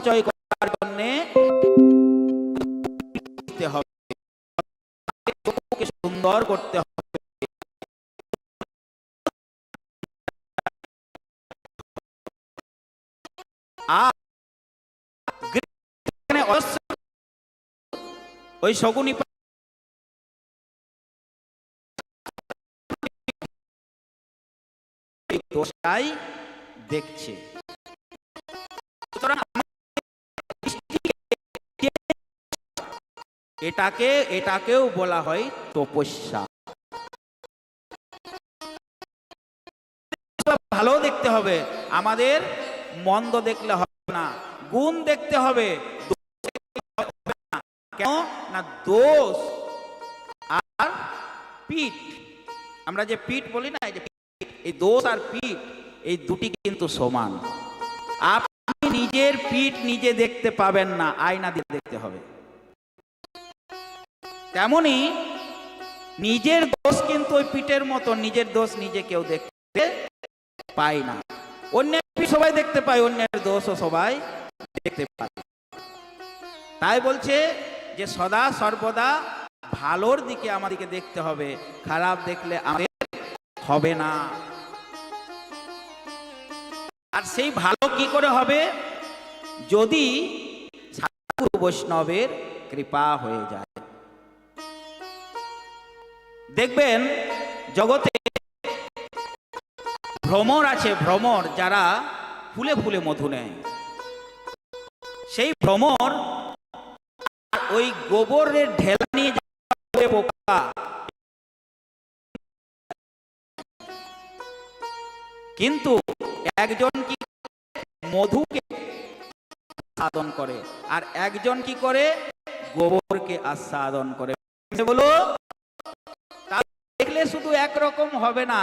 সঞ্চয় করার জন্যে সুন্দর করতে হবে। ওই শগুনি দেখছে। এটাকে, এটাকেও বলা হয় তপস্যা। ভালো দেখতে হবে, আমাদের মন্দ দেখলে হবে না, গুণ দেখতে হবে। কেন না দোষ আর পিঠ? আমরা যে পিঠ বলি না, এই দোষ আর পিঠ, এই দুটি কিন্তু সমান। আপনি নিজের পিঠ নিজে দেখতে পাবেন না, আয়না দিয়ে দেখতে হবে। তেমনি নিজের দোষ কিন্তু ওই পিঠের মতো, নিজের দোষ নিজে কেউ দেখতে পায় না। অন্যের সবাই দেখতে পায়, অন্যের দোষও সবাই দেখতে পায়। তাই বলছে যে সদা সর্বদা ভালোর দিকে আমাদেরকে দেখতে হবে, খারাপ দেখলে আমাদের হবে না। আর সেই ভালো কি করে হবে? যদি বৈষ্ণবের কৃপা হয়ে যায়। দেখবেন, জগতে ভ্রমর আছে ভ্রমর যারা ফুলে ফুলে মধু নেয়। সেই ভ্রমর ওই গোবরের ঢেলা নিয়ে পোকা। কিন্তু একজন কি মধুকে সাধন করে, আর একজন কি করে গোবরকে আস্বাদন করে? বলো তাদের দেখলে শুধু একরকম হবে না।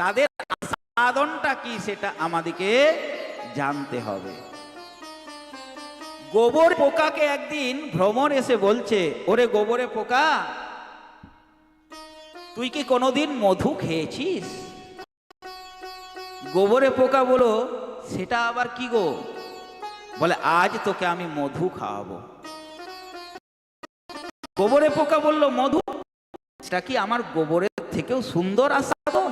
তাদের আস্বাদনটা কি সেটা আমাদেরকে জানতে হবে। গোবর পোকাকে একদিন ভ্রমণ এসে বলছে, ওরে গোবরে পোকা, তুই কি কোনোদিন মধু খেয়েছিস? গোবরে পোকা বলো, সেটা আবার কি গো? বলে, আজ তোকে আমি মধু খাওয়াবো। গোবরে পোকা বলল, মধু, সেটা কি আমার গোবরের থেকেও সুন্দর আস্বাদন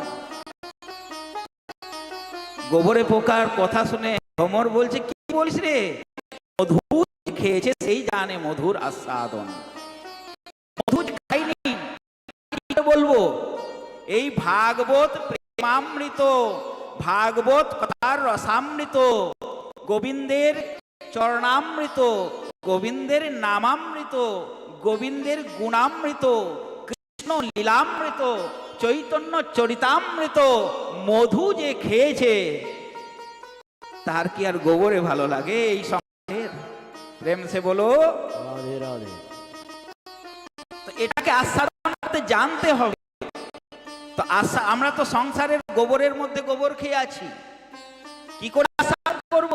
গোবরে পোকার কথা শুনে ভ্রমর বলছে, কি বলিস রে? মধু যে খেয়েছে সেই জানে মধুর আস্বাদন। মধু খাইনি। বলব? এই ভাগবত প্রেমামৃত, ভাগবত কথার রসামৃত, গোবিন্দের চরণামৃত, গোবিন্দের নামামৃত, গোবিন্দের গুণামৃত কৃষ্ণ লীলামৃত চৈতন্য চরিতামৃত মধু যে খেয়েছে তার কি আর গোবরে ভালো লাগে এই সমাজের? প্রেম সে বলো। তো এটাকে আস্বাদন করতে জানতে হবে। তো আশা আমরা তো সংসারের গোবরের মধ্যে গোবর খেয়ে আছি। কি করে আস্বাদন করব?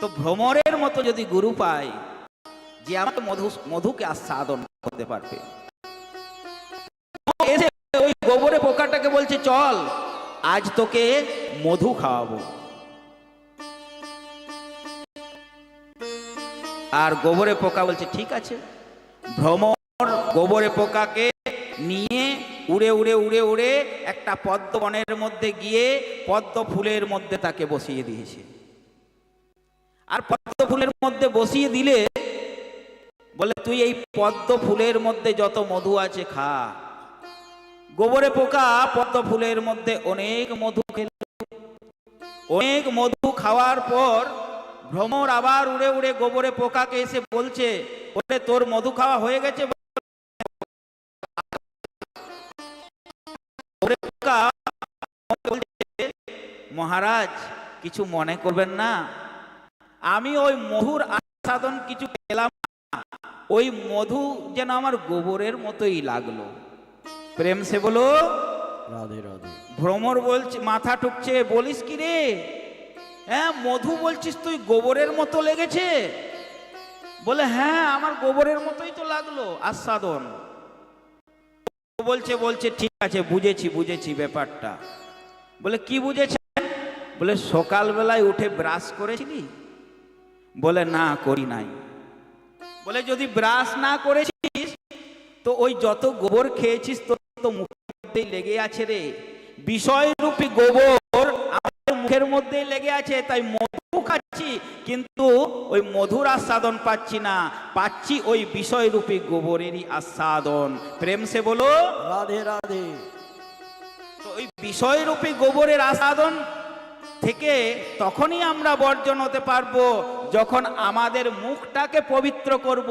তো ভ্রমরের মতো যদি গুরু পাই যে আমাকে মধু মধুকে আস্বাদন করতে পারবে। এসে ওই গোবরে পোকাটাকে বলছে, চল, আজ তোকে মধু খাওয়াবো। আর গোবরে পোকা বলছে, ঠিক আছে। ভ্রমর গোবরে পোকাকে নিয়ে উড়ে উড়ে উড়ে উড়ে একটা পদ্ম বনের মধ্যে গিয়ে পদ্ম ফুলের মধ্যে তাকে বসিয়ে দিয়েছে। আর পদ্ম ফুলের মধ্যে বসিয়ে দিলে বলে, তুই এই পদ্ম ফুলের মধ্যে যত মধু আছে খা। গোবরে পোকা পদ্ম ফুলের মধ্যে অনেক মধু খেল। অনেক মধু খাওয়ার পর ভ্রমর আবার উড়ে উড়ে গোবরে পোকাকে এসে বলছে ওরে তোর মধু খাওয়া হয়ে গেছে? মহারাজ, কিছু মনে করবেন না। আমি ওই মধুর আস্বাদন কিছু পেলাম। ওই মধু যেন আমার গোবরের মতোই লাগল। প্রেম সে বলো রাধে রাধে। ভ্রমর বলছে মাথা টুকছে বলিস কি রে? হ্যাঁ মধু বলছিস তুই গোবরের মতো লেগেছে? বলে হ্যাঁ আমার গোবরের মতোই তো লাগল আস্বাদন। বলছে বলছে ঠিক আছে বুঝেছি বুঝেছি ব্যাপারটা। বলে কি বুঝেছে? বলে সকালবেলায় উঠে ব্রাশ করেছিলি? বলে না করি নাই। বলে যদি ব্রাশ না করেছিস তো ওই যত গোবর খেয়েছিস তোর তো মুখের মধ্যেই লেগে আছে রে। বিষয়রূপী গোবর আমাদের মুখের মধ্যেই লেগে আছে তাই মধু খাচ্ছি কিন্তু ওই মধুর আস্বাদন পাচ্ছি না। পাচ্ছি ওই বিষয়রূপী গোবরেরই আস্বাদন। প্রেম সে বলো। রাধে রাধে। তো ওই বিষয়রূপী গোবরের আস্বাদন থেকে তখনই আমরা বর্জন হতে পারব যখন আমাদের মুখটাকে পবিত্র করব,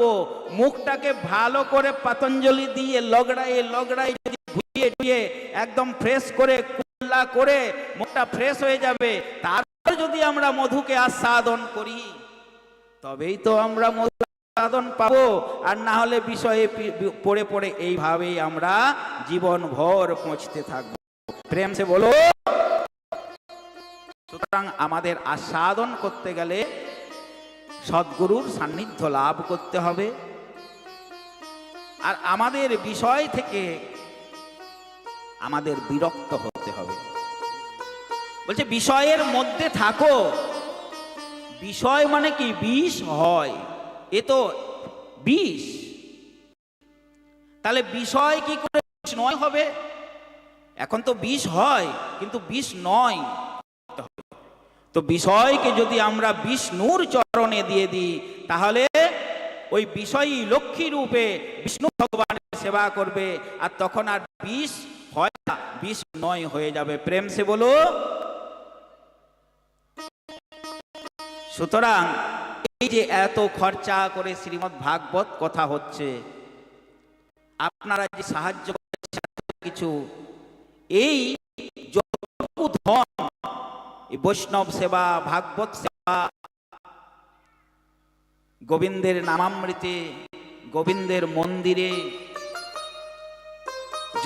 মুখটাকে ভালো করে পাতঞ্জলি দিয়ে লগড়াইয়ে লগড়াই যদি ধুয়ে ধুয়ে একদম ফ্রেশ করে, কুল্লা করে মুখটা ফ্রেশ হয়ে যাবে, তারপর যদি আমরা মধুকে আস্বাদন করি, তবেই তো আমরা মধু আস্বাদন পাবো। আর না হলে বিষয়ে পড়ে পড়ে এইভাবেই আমরা জীবন ভর পৌঁছতে থাকব। প্রেম সে বলো সুতরাং আমাদের আস্বাদন করতে গেলে সদ্গুরুর সান্নিধ্য লাভ করতে হবে। আর আমাদের বিষয় থেকে আমাদের বিরক্ত হতে হবে। বলছে, বিষয়ের মধ্যে থাকো। বিষয় মানে কি? বিষ হয়। এ তো বিষ। তাহলে বিষয় কি করে? বিষ নয় হবে। এখন তো বিষ হয়, কিন্তু বিষ নয়। তো বিষয়কে যদি আমরা বিষ্ণুর চরণে দিয়ে দিই, তাহলে ওই বিষয়ই লক্ষ্মী রূপে বিষ্ণু ভগবানের সেবা করবে, আর তখন আর বিষ হয় না, বিষ নয় হয়ে যাবে। প্রেম সে বলো। সুতরাং এই যে এত খরচা করে শ্রীমৎ ভাগবত কথা হচ্ছে, আপনারা যে সাহায্য করেছেন, কিছু, এই যতটুকু ধন এই বৈষ্ণব সেবা, ভাগবত সেবা, গোবিন্দের নামামৃতে, গোবিন্দের মন্দিরে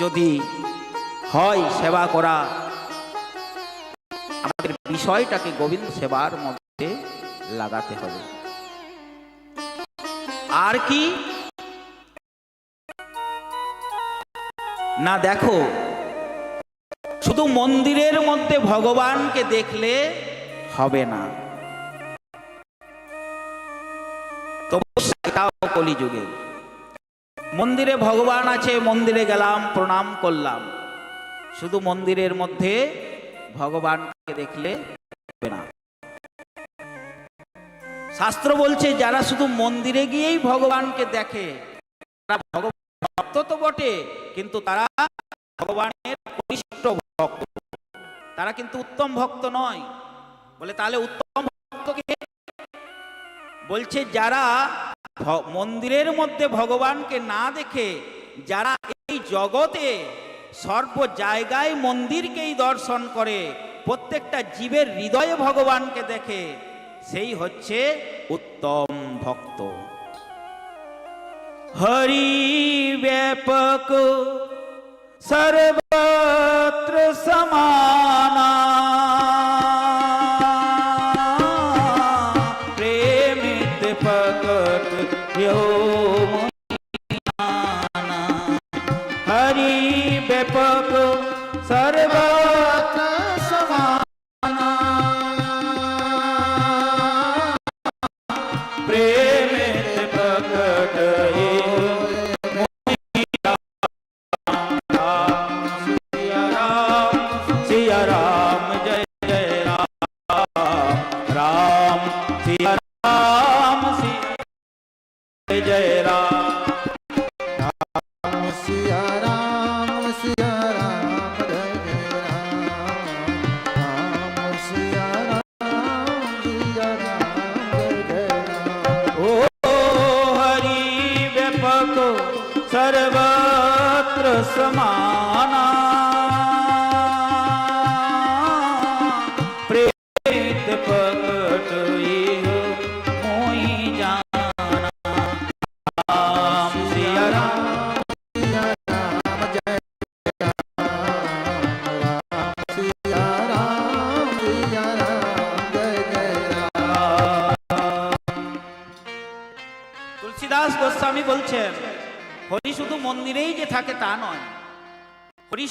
যদি হয় সেবা করা, আমাদের বিষয়টাকে গোবিন্দ সেবার মধ্যে লাগাতে হবে। আর কি? না, দেখো শুধু মন্দিরের মধ্যে ভগবানকে দেখলে হবে না। কলিযুগে। মন্দিরে ভগবান আছে, মন্দিরে গেলাম, প্রণাম করলাম। শুধু মন্দিরের মধ্যে ভগবানকে দেখলে হবে না। শাস্ত্র বলছে, যারা শুধু মন্দিরে গিয়েই ভগবানকে দেখে, তারা ভগবান ভক্ত তো বটে, কিন্তু তারা ভগবানের কনিষ্ঠ ভক্ত। তারা কিন্তু উত্তম ভক্ত নয়। বলে তাহলে উত্তম ভক্তকে বলছে যারা মন্দিরের মধ্যে ভগবানকে না দেখে, যারা এই জগতে সর্ব জায়গায় মন্দিরকেই দর্শন করে, প্রত্যেকটা জীবের হৃদয়ে ভগবানকে দেখে, সেই হচ্ছে উত্তম ভক্ত। হরি ব্যাপক সর্বত্র সমানা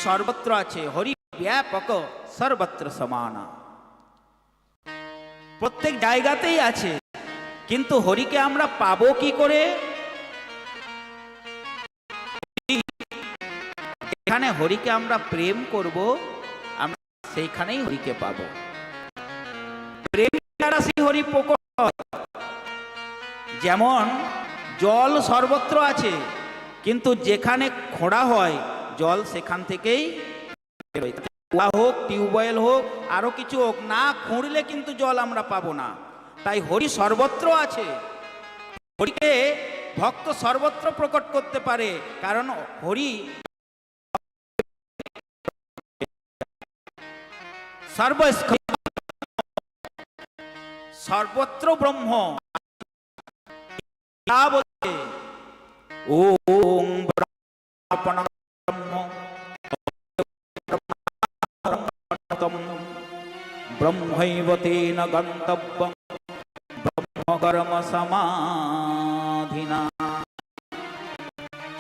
সর্বত্র আছে, হরি ব্যাপক, সর্বত্র সমানা। প্রত্যেক জায়গাতেই আছে, কিন্তু হরিকে আমরা পাবো কি করে? এখানে হরিকে আমরা প্রেম করব, আমরা সেইখানেই হরিকে পাবো। প্রেম দ্বারা সেই হরি প্রকট। যেমন জল সর্বত্র আছে, কিন্তু যেখানে খোঁড়া হয় জল সেখান থেকেই। কুয়া হোক, টিউবওয়েল হোক, আরও কিছু হোক, না খুঁড়লে কিন্তু জল আমরা পাবো না। তাই হরি সর্বত্র আছে। হরিকে ভক্ত সর্বত্র প্রকট করতে পারে, কারণ হরি সর্বত্র ব্রহ্ম। তা ব্রহ্মৈব তেন গন্তব্যম ব্রহ্মকর্ম সমাধিনা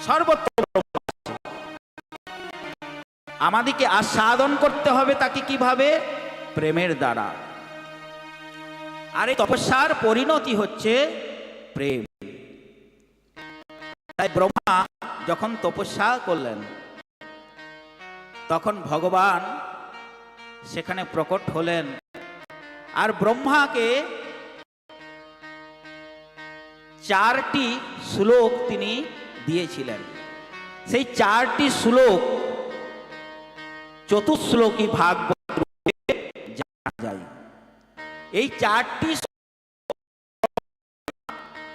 সর্বত্র আমাদেরকে আস্বাদন করতে হবে তাকে কীভাবে? প্রেমের দ্বারা। আর এই তপস্যার পরিণতি হচ্ছে প্রেম। তাই ব্রহ্মা যখন তপস্যা করলেন, তখন ভগবান সেখানে প্রকট হলেন। আর ব্রহ্মাকে চারটি শ্লোক তিনি দিয়েছিলেন। সেই চারটি শ্লোক চতুশ্লোকী ভাগবত রূপে জানা যায়। এই চারটি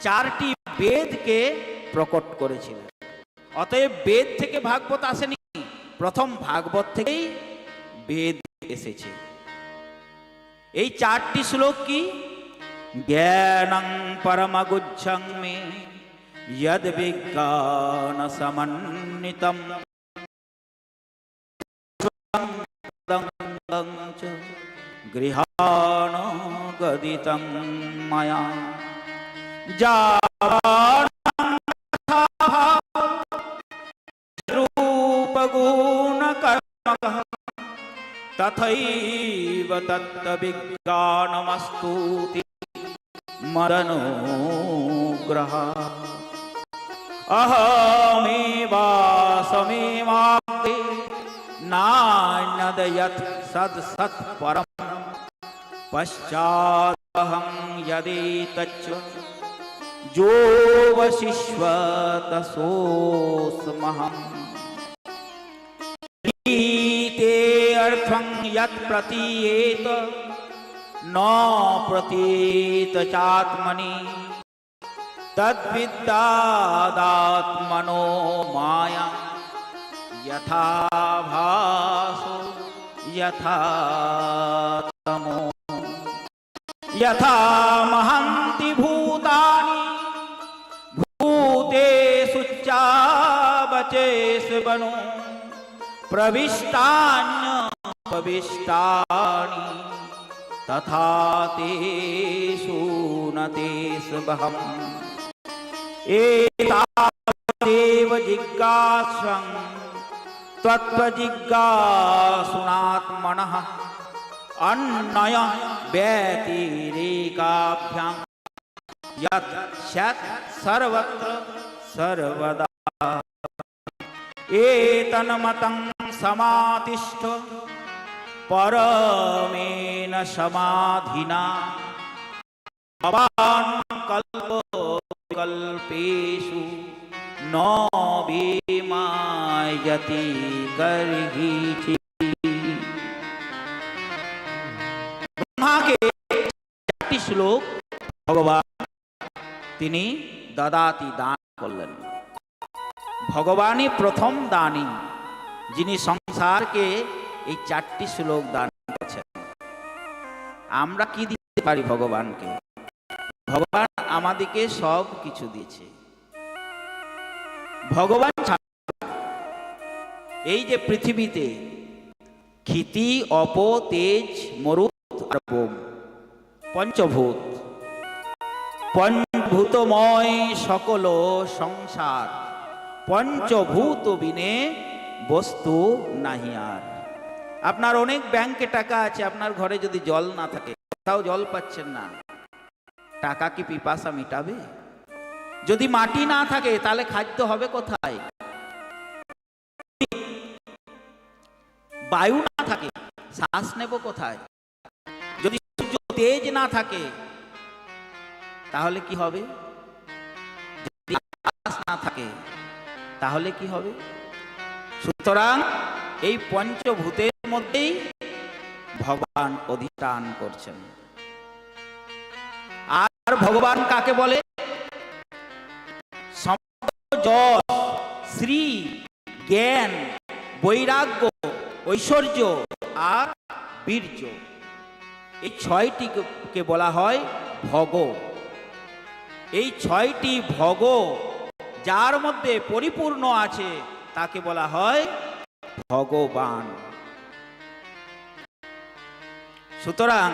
চারটি বেদকে প্রকট করেছিলেন। অতএব বেদ থেকে ভাগবত আসেনি। প্রথম ভাগবত থেকেই বেদ এসেছে এই চারটি শ্লোক কি জ্ঞানং পরমগুচ্ছং মে যদ বিজ্ঞান সমন্বিতম গৃহাণ গদিতং ময়া रूपगुणकर्मकः તથૈવ તત્વિજ્ઞાનમસ્તુ મરનુગ્રહ અહમેવાસમેવાપ્તે નાન્યદયત સદસત પરમ પશ્ચાદહમ યદી તચ્ચ જોવશિષ્વતસોસ્મહમ यत् प्रतीयेत। न प्रतीत चात्मनि। तद्विद्यादात्मनो माया। यथा भासो, यथा तमो। यथा महन्ति भूतानि। भूतेषु चावचेषु बनो। प्रविष्टान्यपविष्टानि तथा तेषु न तेषु बहम् एतावदेव जिज्ञास्वं त्वत्त्वजिज्ञासुनात्मनः अन्नय व्यतिरेकाभ्यां। यत् स्यात् सर्वत्र सर्वदा। एतन्मतं समातिष्ठ পরমেন সমাধিনা। ভবান কল্প কল্পেশু ন বিমায়তি ব্রহ্মাকে চারটি শ্লোক ভগবান তিনি দাদাতি দান করলেন। ভগবানই প্রথম দানি, যিনি সংসারকে এই চারটি শ্লোক দান করেছেন। আমরা কি দিতে পারি ভগবানকে? ভগবান আমাদেরকে সব কিছু দিয়েছে। ভগবান এই যে পৃথিবীতে ক্ষিতি অপ তেজ, মরুত পঞ্চভূত, পঞ্চভূতময় সকল সংসার, পঞ্চভূত বিনে বস্তু নাহি আর। আপনার অনেক ব্যাংকে টাকা আছে, আপনার ঘরে যদি জল না থাকে, কোথাও জল পাচ্ছেন না, টাকা কি পিপাসা মিটাবে? যদি মাটি না থাকে, তাহলে খাদ্য হবে কোথায়? বায়ু না থাকে, শ্বাস নেব কোথায়? যদি সূর্য তেজ না থাকে, তাহলে কি হবে? যদি আকাশ না থাকে, তাহলে কি হবে? সুতরাং এই পঞ্চভূতের মধ্যেই ভগবান অধিষ্ঠান করছেন। আর ভগবান কাকে বলে? শ্রী, জ্ঞান, বৈরাগ্য, ঐশ্বর্য আর বীর্য। এই ছয়টিকে বলা হয় ভগ। এই ছয়টি ভগ যার মধ্যে পরিপূর্ণ আছে তাকে বলা হয় ভগবান। সুতরাং